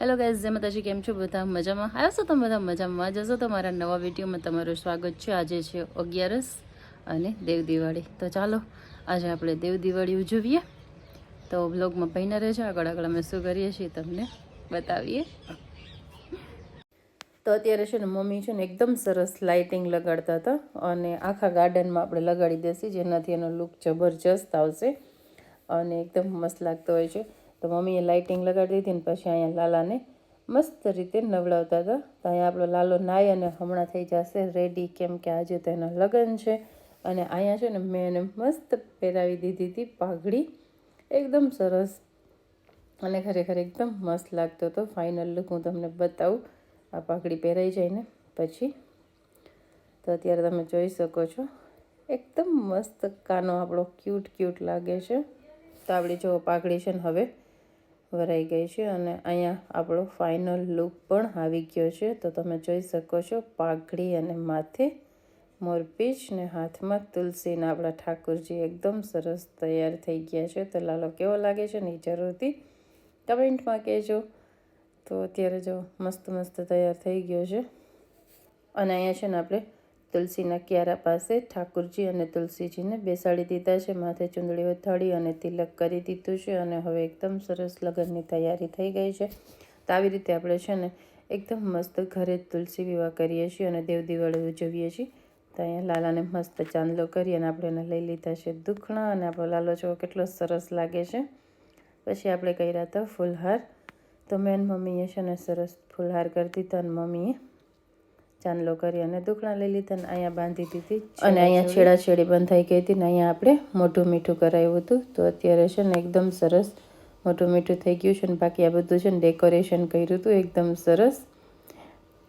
Hello guys જય માતાજી, કેમ છો બધા? મજામાં? આવ્યો છો તમે બધા મજામાં? જશો તો મારા નવા વિડીયોમાં તમારું સ્વાગત છે. આજે છે અગિયારસ અને દેવ દિવાળી. તો ચાલો, આજે આપણે દેવ દિવાળી ઉજવીએ. તો બ્લોગમાં પહેલા રહેજો. આગળ આગળ અમે શું કરીએ છીએ તમને બતાવીએ. તો અત્યારે છે ને મમ્મી છે ને એકદમ સરસ લાઇટિંગ લગાડતા હતા અને આખા ગાર્ડનમાં આપણે લગાડી દેસી જેનાથી એનો લુક જબરજસ્ત આવશે અને એકદમ મસ્ત લાગતો હોય છે. તો મમ્મીએ લાઇટિંગ લગાડી દીધી ને પછી અહીંયા લાલાને મસ્ત રીતે નવડાવતા હતા. તો અહીંયા આપણો લાલો નાય અને હમણાં થઈ જશે રેડી કેમ કે આજે તો એના લગ્ન છે. અને અહીંયા છે ને મેં એને મસ્ત પહેરાવી દીધી હતી પાઘડી. એકદમ સરસ. અને ખરેખર એકદમ મસ્ત લાગતો હતો. ફાઇનલ લુક હું તમને બતાવું. આ પાઘડી પહેરાઈ જાય ને પછી. તો અત્યારે તમે જોઈ શકો છો. એકદમ મસ્ત કાનો આપણો ક્યુટ ક્યુટ લાગે છે. તો આપણી જો પાઘડી છે ને હવે ભરાઈ ગઈ છે અને અહીંયા આપણો ફાઇનલ લુક પણ આવી ગયો છે. તો તમે જોઈ શકો છો પાઘડી અને માથે મોરપીચ ને હાથમાં તુલસીના આપણા ઠાકુરજી એકદમ સરસ તૈયાર થઈ ગયા છે. તો લાલો કેવો લાગે છે ને જરૂરથી કમેન્ટમાં કહેજો. તો અત્યારે જો મસ્ત મસ્ત તૈયાર થઈ ગયો છે. અને અહીંયા છે ને આપણે તુલસીના ક્યારા પાસે ઠાકુરજી અને તુલસીજીને બેસાડી દીધા છે. માથે ચૂંદડીઓ થળી અને તિલક કરી દીધું છે અને હવે એકદમ સરસ લગ્નની તૈયારી થઈ ગઈ છે. તો આવી રીતે આપણે છે ને એકદમ મસ્ત ઘરે તુલસી વિવાહ કરીએ છીએ અને દેવ દિવાળી ઉજવીએ છીએ. તો અહીંયા લાલાને મસ્ત ચાંદલો કરી અને આપણે એને લઈ લીધા છે દુખણા અને આપણો લાલો જો કેટલો સરસ લાગે છે. પછી આપણે કર્યા હતા ફૂલહાર. તો મેન મમ્મીએ છે ને સરસ ફૂલહાર કરી દીધા અને મમ્મીએ ચાંદલો કરી અને દુખણા લઈ લીધા અને અહીંયા બાંધી દીધી. અને અહીંયા છેડાછેડી બંધ થઈ ગઈ હતી ને અહીંયા આપણે મોઢું મીઠું કરાવ્યું હતું. તો અત્યારે છે ને એકદમ સરસ મોઢું મીઠું થઈ ગયું છે ને બાકી આ બધું છે ને ડેકોરેશન કર્યું હતું એકદમ સરસ.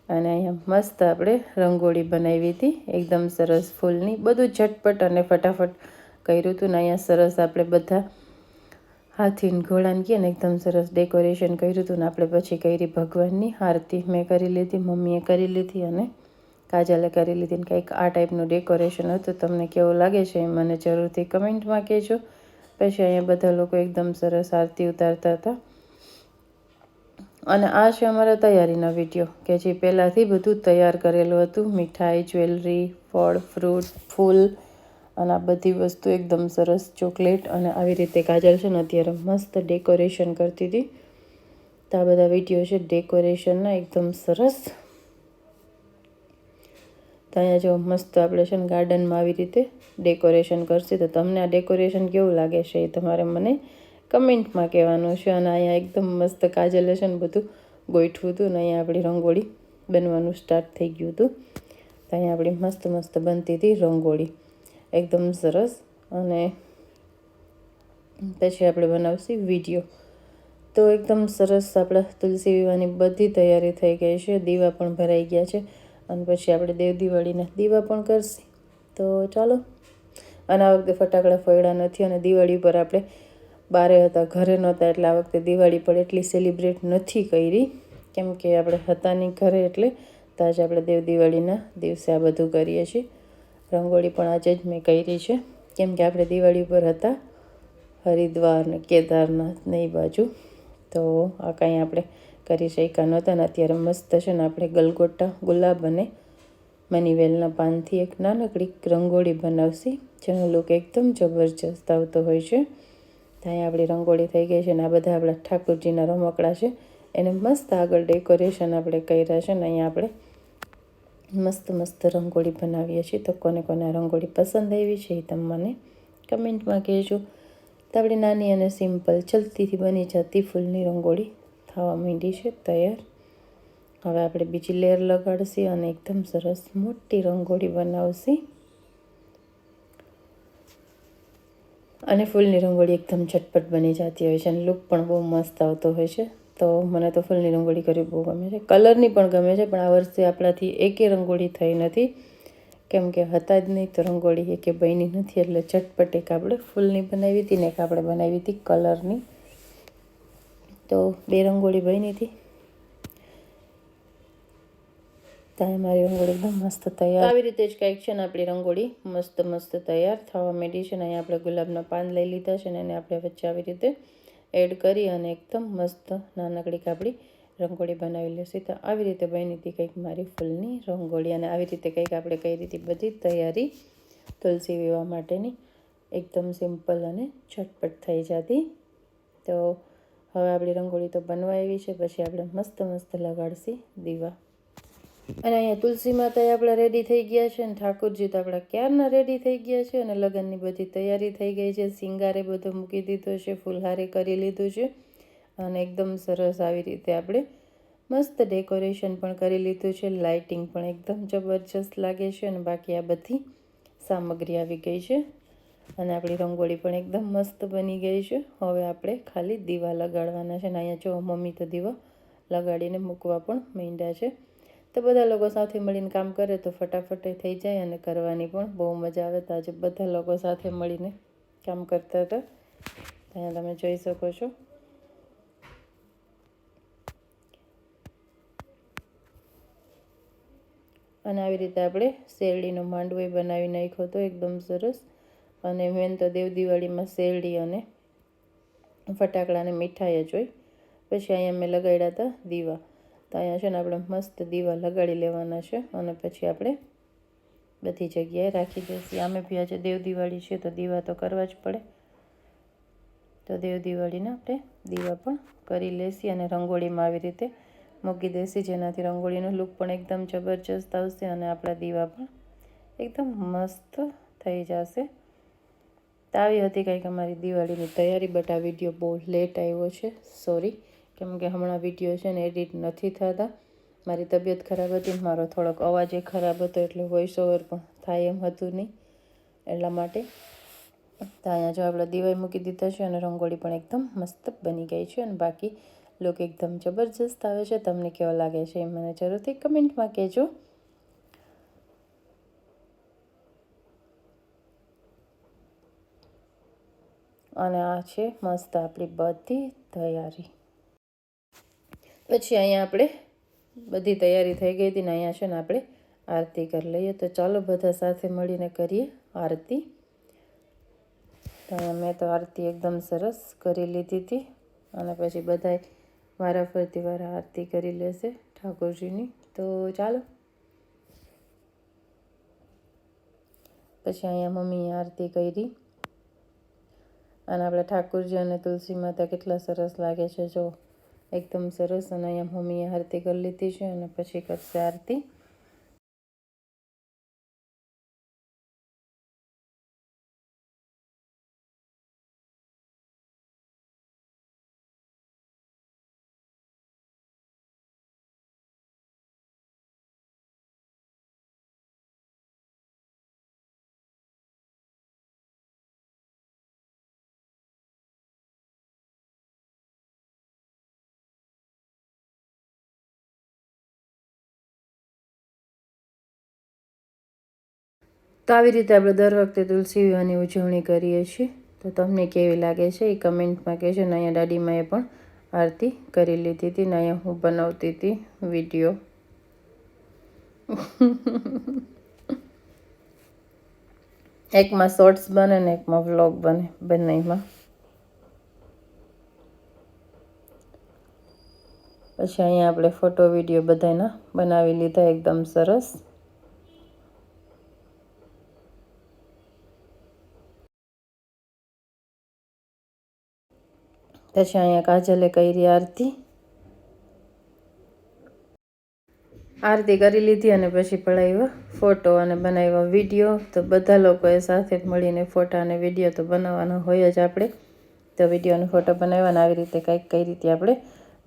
અને અહીંયા મસ્ત આપણે રંગોળી બનાવી હતી. એકદમ સરસ ફૂલની. બધું ઝટપટ અને ફટાફટ કર્યું હતું ને અહીંયા સરસ આપણે બધા હાથીને ઘોડાને કહે ને એકદમ સરસ ડેકોરેશન કર્યું હતું ને આપણે પછી કરી ભગવાનની આરતી. મેં કરી લીધી, મમ્મીએ કરી લીધી અને કાજલે કરી લીધી ને કંઈક આ ટાઈપનું ડેકોરેશન હતું. તમને કેવું લાગે છે એ મને જરૂરથી કમેન્ટમાં કહેજો. પછી અહીંયા બધા લોકો એકદમ સરસ આરતી ઉતારતા હતા. અને આ છે અમારા તૈયારીના વીડિયો કે જે પહેલાંથી બધું તૈયાર કરેલું હતું. મીઠાઈ જ્વેલરી ફળ ફ્રૂટ ફૂલ અને આ બધી વસ્તુ એકદમ સરસ ચોકલેટ અને આવી રીતે કાજલ છે ને, અત્યારે મસ્ત ડેકોરેશન કરતી હતી. તો આ બધા વીડિયો છે ડેકોરેશનના, એકદમ સરસ. તો અહીંયા જો મસ્ત આપણે છે ને ગાર્ડનમાં આવી રીતે ડેકોરેશન કરશે. તો તમને આ ડેકોરેશન કેવું લાગે છે એ તમારે મને કમેન્ટમાં કહેવાનું છે. અને અહીંયા એકદમ મસ્ત કાજલે છે ને, બધું ગોઠવું હતું ને, અહીંયા આપણી રંગોળી બનવાનું સ્ટાર્ટ થઈ ગયું હતું. તો અહીંયા આપણી મસ્ત મસ્ત બનતી હતી રંગોળી. એકદમ સરસ અને પછી આપણે બનાવશું વીડિયો તો એકદમ સરસ આપણા તુલસી વિવાહની બધી તૈયારી થઈ ગઈ છે. દીવા પણ ભરાઈ ગયા છે અને પછી આપણે દેવ દિવાળીના દીવા પણ કરશે. તો ચાલો. અને આ વખતે ફટાકડા ફોડ્યા નથી અને દિવાળી પર આપણે બારે હતા, ઘરે નહોતા એટલે આ વખતે દિવાળી પર એટલી સેલિબ્રેટ નથી કરી. કેમ કે આપણે હતા નહીં ઘરે એટલે તો આજે આપણે દેવ દિવાળીના દિવસે આ બધું કરીએ છીએ. રંગોળી પણ આજે જ મેં કરી છે. કેમ કે આપણે દિવાળી પર હતા, હરિદ્વાર ને કેદારનાથ ને એ બાજુ. તો આ કાંઈ આપણે કરી શક્યા નહોતા ને અત્યારે મસ્ત છે ને આપણે ગલગોટા, ગુલાબ અને મનીવેલના પાનથી એક નાનકડી રંગોળી બનાવશી, જેનો લુક એકદમ જબરજસ્ત આવતો હોય છે. ત્યાં આપણી રંગોળી થઈ ગઈ છે ને આ બધા આપણા ઠાકોરજીના રમકડા છે. એને મસ્ત આગળ ડેકોરેશન આપણે કર્યા છે ને અહીંયા આપણે મસ્ત મસ્ત રંગોળી બનાવીએ છીએ. તો કોને કોને રંગોળી પસંદ આવી છે એ તમે મને કમેન્ટમાં કહેજો. તો આપણી નાની અને સિમ્પલ, જલ્દીથી બની જતી ફૂલની રંગોળી થવા માંડી છે. તૈયાર. હવે આપણે બીજી લેયર લગાડશી અને એકદમ સરસ મોટી રંગોળી બનાવશી. અને ફૂલની રંગોળી એકદમ ઝટપટ બની જતી હોય છે અને લુક પણ બહુ મસ્ત આવતો હોય છે. તો મને તો ફૂલની રંગોળી કરવી બહુ ગમે છે. કલરની પણ ગમે છે, પણ આ વર્ષે આપણાથી એકે રંગોળી થઈ નથી. કેમ કે હતા જ નહીં તો રંગોળી એકે બની નથી, એટલે ઝટપટ એક આપણે ફૂલની બનાવી હતી ને એક આપણે બનાવી હતી કલરની. તો બે રંગોળી બની હતી. ત્યાં મારી રંગોળી એકદમ મસ્ત તૈયાર. આવી રીતે જ કંઈક છે ને આપણી રંગોળી. મસ્ત મસ્ત તૈયાર. થવા માંડી છે ને અહીંયા આપણે ગુલાબના પાન લઈ લીધા છે ને એને આપણે વચ્ચે આવી રીતે એડ કરી અને એકદમ મસ્ત નાનકડી કાપડી રંગોળી બનાવી લેશું. તો આવી રીતે બની હતી કંઈક મારી ફૂલની રંગોળી અને આવી રીતે કંઈક આપણે કરી હતી બધી તૈયારી તુલસી વિવાહ માટેની એકદમ સિમ્પલ અને ઝટપટ થઈ જતી. તો હવે આપણી રંગોળી તો બનવા આવી છે. પછી આપણે મસ્ત મસ્ત લગાડશી દીવા. અને અહીંયા તુલસી માતા આપણા રેડી થઈ ગયા છે અને ઠાકોરજી તો આપણા ક્યારના રેડી થઈ ગયા છે અને લગ્નની બધી તૈયારી થઈ ગઈ છે. સિંગારે બધો મૂકી દીધો છે, ફૂલહારે કરી લીધું છે અને એકદમ સરસ આવી રીતે આપણે મસ્ત ડેકોરેશન પણ કરી લીધું છે. લાઇટિંગ પણ એકદમ જબરજસ્ત લાગે છે અને બાકી આ બધી સામગ્રી આવી ગઈ છે અને આપણી રંગોળી પણ એકદમ મસ્ત બની ગઈ છે. હવે આપણે ખાલી દીવા લગાડવાના છે અને અહીંયા જો મમ્મી તો દીવા લગાડીને મૂકવા પણ માંડ્યા છે. તો બધા લોકો સાથે મળીને કામ કરે તો ફટાફટ થઈ જાય અને કરવાની પણ બહુ મજા આવે તો આજે બધા લોકો સાથે મળીને કામ કરતા હતા. અહીંયા તમે જોઈ શકો છો. અને આવી રીતે આપણે શેરડીનો માંડવો બનાવી નાખ્યો હતો એકદમ સરસ. અને મેન તો દેવ દિવાળીમાં શેરડી અને ફટાકડાને મીઠાઈ જ હોય. પછી અહીંયા મેં લગાડ્યા હતા દીવા. તો અહીંયા છે ને આપણે મસ્ત દીવા લગાડી લેવાના છે અને પછી આપણે બધી જગ્યાએ રાખી દઈશું. આમે બી આજે દેવ દિવાળી છે તો દીવા તો કરવા જ પડે. તો દેવ દિવાળીના આપણે દીવા પણ કરી લેશી અને રંગોળીમાં આવી રીતે મૂકી દેશી, જેનાથી રંગોળીનો લુક પણ એકદમ જબરજસ્ત આવશે અને આપણા દીવા પણ એકદમ મસ્ત થઈ જશે. તો આવી હતી કંઈક અમારી દિવાળીની તૈયારી બટ આ વીડિયો બહુ લેટ આવ્યો છે. સોરી કેમ કે હમણાં વીડિયો છે ને એડિટ નથી થતા. મારી તબિયત ખરાબ હતી મારો થોડોક અવાજ એ ખરાબ હતો એટલે વોઇસ ઓવર પણ થાય એમ હતું નહીં. એટલા માટે તો અહીંયા જો આપણે દિવાઈ મૂકી દીધા છે અને રંગોળી પણ એકદમ મસ્ત બની ગઈ છે અને બાકી લુક એકદમ જબરજસ્ત આવે છે. તમને કેવો લાગે છે એ મને જરૂરથી કમેન્ટમાં કહેજો. અને આ છે મસ્ત આપણી બધી તૈયારી. પછી અહીંયા આપણે બધી તૈયારી થઈ ગઈ હતી ને અહીંયા છે ને આપણે આરતી કરી લઈએ. તો ચાલો બધા સાથે મળીને કરીએ આરતી. મેં તો આરતી એકદમ સરસ કરી લીધી હતી. અને પછી બધાય વારા ફરતી વારા આરતી કરી લેશે ઠાકોરજીની. તો ચાલો. પછી અહીંયા મમ્મીએ આરતી કરી. અને આપણે ઠાકોરજી અને તુલસી માતા કેટલા સરસ લાગે છે, જો. એકદમ સરસ અને અહીંયા મમ્મીએ આરતી કરી લીધી છે અને પછી કરશે આરતી. તો આવી રીતે આપણે દર વખતે તુલસી વિવાહની ઉજવણી કરીએ છીએ. તો તમને કેવી લાગે છે એ કમેન્ટમાં કહેજો. ને અહીંયા દાદીમાએ પણ આરતી કરી લીધી હતી ને હું બનાવતી હતી વીડિયો. એકમાં શોર્ટ્સ બને ને એકમાં વ્લોગ બને બંનેમાં. પછી અહીંયા આપણે ફોટો વીડિયો બધાના બનાવી લીધા. એકદમ સરસ. પછી અહીંયા કાજલે કરી આરતી. આરતી કરી લીધી અને પછી પડાવ્યો ફોટો અને બનાવ્યો વીડિયો. તો બધા લોકોએ સાથે મળીને ફોટા અને વીડિયો તો બનાવવાનો હોય જ આપણે. તો વીડિયો અને ફોટો બનાવવાના આવી રીતે કંઈક કઈ રીતે આપણે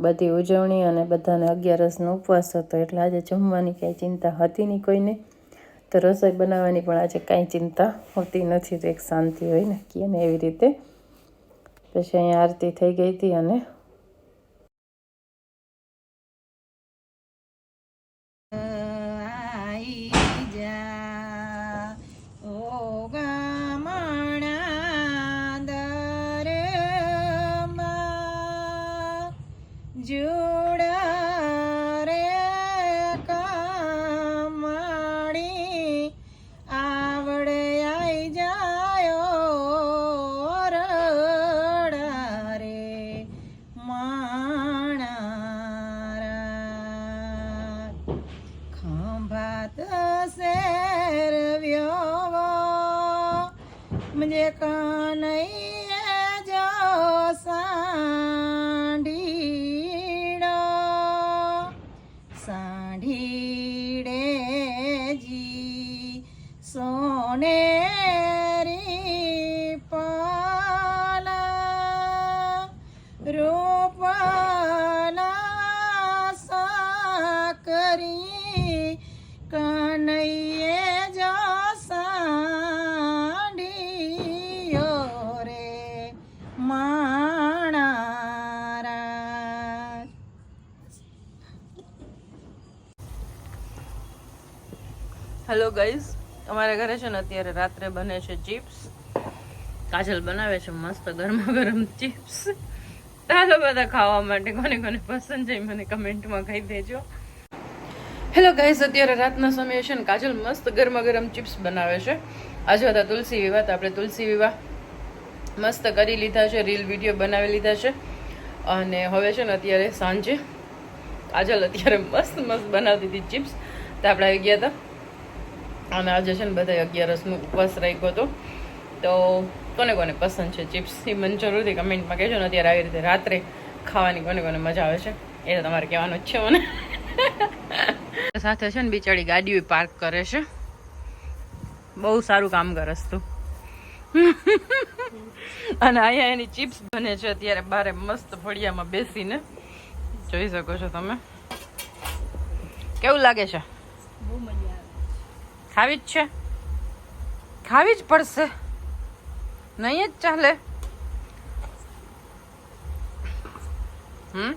બધી ઉજવણી અને બધાને અગિયારસનો ઉપવાસ હતો એટલે આજે જમવાની કાંઈ ચિંતા હતી નહીં કોઈને. તો રસોઈ બનાવવાની પણ આજે કાંઈ ચિંતા હોતી નથી, તો એક શાંતિ હોય ને કહે ને એવી રીતે પછી અહીંયા આરતી થઈ ગઈ હતી અને ગાઈઝ અમારા ઘરે છે ને અત્યારે રાત્રે બને છે ચિપ્સ કાજલ બનાવે છે મસ્ત ગરમા ગરમ ચિપ્સ ચાલો બધા ખાવા માટે કોને કોને પસંદ છે મને કમેન્ટમાં કહી દેજો. હેલો ગાઈઝ અત્યારે રાતના સમયે છે ને કાજલ મસ્ત ગરમા ગરમ ચિપ્સ બનાવે છે. આજે હતા તુલસી વિવાહ, તો આપણે તુલસી વિવાહ મસ્ત કરી લીધા છે રીલ વીડિયો બનાવી લીધા છે. અને હવે છે ને અત્યારે સાંજે કાજલ અત્યારે મસ્ત મસ્ત બનાવતી હતી ચિપ્સ તો આપણે આવી ગયા હતા. અને આજે છે ને બધા અગિયારસનું ઉપવાસ રાખ્યો હતો. તો કોને કોને પસંદ છે ચિપ્સની મને જરૂરથી કમેન્ટમાં કહેજો ને અત્યારે આવી રીતે રાત્રે ખાવાની કોને કોને મજા આવે છે. એ તમારે કહેવાનું જ છે મને. સાથે છે ને બિચારી ગાડીઓ પાર્ક કરે છે. બહુ સારું કામ કરસ તું. અને અહીંયા એની ચિપ્સ બને છે અત્યારે બારે મસ્ત ફળિયામાં બેસીને. જોઈ શકો છો તમે. કેવું લાગે છે? બહુ મજા આવે. ખાવી જ છે. ખાવી જ પડશે. નહીં જ ચાલે. હમ?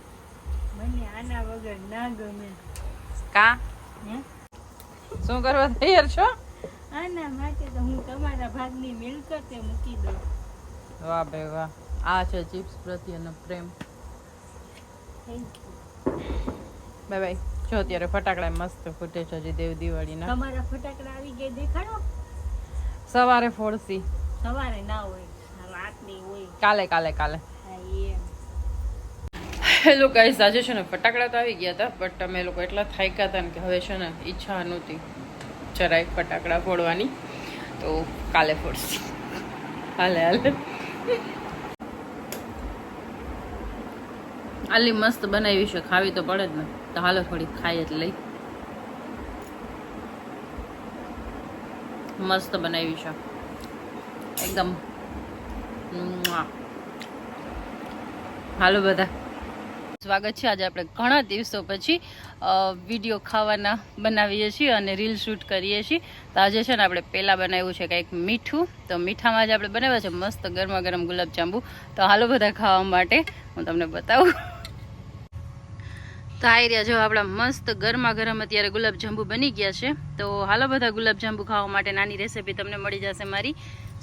મને આના વગર ના ગમે. કા? શું કરવા તૈયાર છો? આના માટે તો હું તમારા ભાગની મિલકતે મૂકી દઉં. વાહ ભાઈ વાહ. આ છે ચિપ્સ પ્રત્યેનો પ્રેમ. થેન્ક યુ બાય બાય જો અત્યારે ફટાકડા મસ્ત ફૂટે છે હજી દેવ દિવાળીના. તમારા ફટાકડા આવી ગયા દેખાડો. સવારે ફોડસી સવારે ના હોય રાતની હોય. કાલે કાલે કાલે. હેલો ગાઈસ આજે છે ને ફટાકડા તો આવી ગયા હતા બટ અમે લોકો એટલા થાક્યા હતા ને કે હવે છે ને ઈચ્છા નહોતી જરાય ફટાકડા ફોડવાની. તો કાલે ફોડસી હાલે હાલે. આલી મસ્ત બનાવી છે, ખાવી તો પડે જ ને. તો હાલો થોડી ખાઈ એટલે લઈ. મસ્ત બનાવી છે. એકદમ. હાલો બધા. સ્વાગત છે. આજે આપણે ઘણા દિવસો પછી વીડિયો ખાવાના બનાવીએ છીએ અને રીલ શૂટ કરીએ છીએ. તો આજે છે ને આપણે પહેલાં બનાવ્યું છે કંઈક મીઠું. તો મીઠામાં આજે આપણે બનાવ્યા છે મસ્ત ગરમા ગરમ ગુલાબજાંબુ. તો હાલો બધા ખાવા માટે હું તમને બતાવું. તો આવી રહ્યા જો આપણા મસ્ત ગરમા ગરમ અત્યારે ગુલાબજાંબુ બની ગયા છે. તો હાલો બધા ગુલાબજાંબુ ખાવા માટે નાની રેસીપી તમને મળી જશે મારી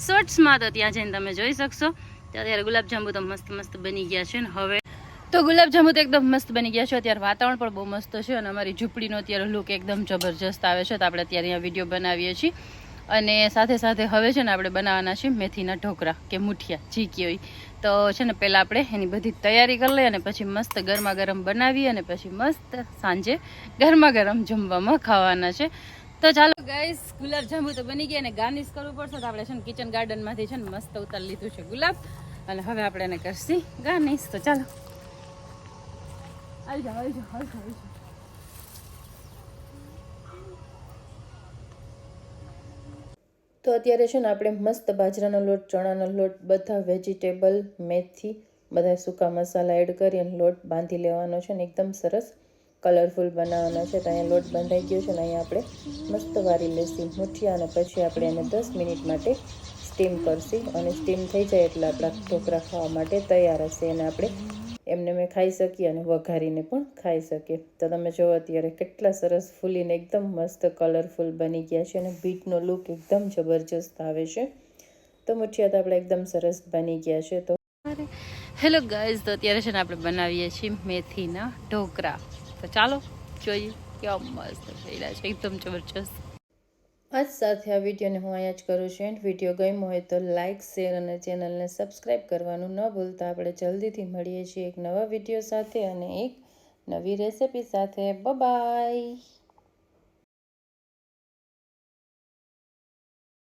શોર્ટ્સમાં. તો ત્યાં જઈને તમે જોઈ શકશો. તો અત્યારે ગુલાબજાંબુ તો મસ્ત મસ્ત બની ગયા છે ને હવે. તો ગુલાબજાંબુ તો એકદમ મસ્ત બની ગયા છે. અત્યારે વાતાવરણ પણ બહુ મસ્ત છે અને અમારી ઝૂંપડીનો અત્યારે લુક એકદમ જબરજસ્ત આવે છે. તો આપણે અત્યારે અહીંયા વીડિયો બનાવીએ છીએ. અને સાથે સાથે હવે છે ને આપણે બનાવવાના છે મેથીના ઢોકળા કે મુઠિયા, જી કે હોય તો છે ને પહેલાં આપણે એની બધી તૈયારી કરી લઈએ અને પછી મસ્ત ગરમા ગરમ બનાવીએ અને પછી મસ્ત સાંજે ગરમા ગરમ જમવામાં ખાવાના છે. તો ચાલો ગાઈસ ગુલાબજાંબુ તો બની ગયા અને ગાર્નિશ કરવું પડશે તો આપણે છે ને કિચન ગાર્ડનમાંથી છે ને મસ્ત ઉતાર લીધું છે ગુલાબ. અને હવે આપણે એને કરશી ગાર્નિશ તો ચાલો. આવી જાઓ આવી જાઓ આવી જાઓ. તો અત્યારે છે ને આપણે મસ્ત બાજરાનો લોટ, ચણાનો લોટ, બધા વેજીટેબલ મેથી, બધા સૂકા મસાલા એડ કરી અને લોટ બાંધી લેવાનો છે ને. એકદમ સરસ કલરફુલ બનાવવાનો છે. તો અહીંયા લોટ બંધાઈ ગયો છે ને, અહીંયા આપણે મસ્ત વારી લેશું મૂઠિયા અને પછી આપણે એને દસ મિનિટ માટે સ્ટીમ કરશી. અને સ્ટીમ થઈ જાય એટલે આપણા ઢોકળા ખાવા માટે તૈયાર હશે અને આપણે એમને મેં ખાઈ શકીએ અને વઘારીને પણ ખાઈ શકીએ તો તમે જુઓ અત્યારે કેટલા સરસ ફૂલીને એકદમ મસ્ત કલરફુલ બની ગયા છે અને બીટનો લુક એકદમ જબરજસ્ત આવે છે. તો મુઠિયા તો આપણે એકદમ સરસ બની ગયા છે. તો હેલો ગાઈઝ તો અત્યારે છે ને આપણે બનાવીએ છીએ મેથીના ઢોકળા. તો ચાલો, જોઈએ કેવા મસ્ત થયેલા છે. એકદમ જબરજસ્ત. આજ સાથે આ વિડીયોને હું અહીંયા જ કરું છું એન્ડ. વીડિયો ગમ્યો હોય તો લાઇક શેર અને ચેનલને સબસ્ક્રાઈબ કરવાનું ન ભૂલતા. આપણે જલ્દીથી મળીએ છીએ એક નવા વીડિયો સાથે અને એક નવી રેસિપી સાથે. બાય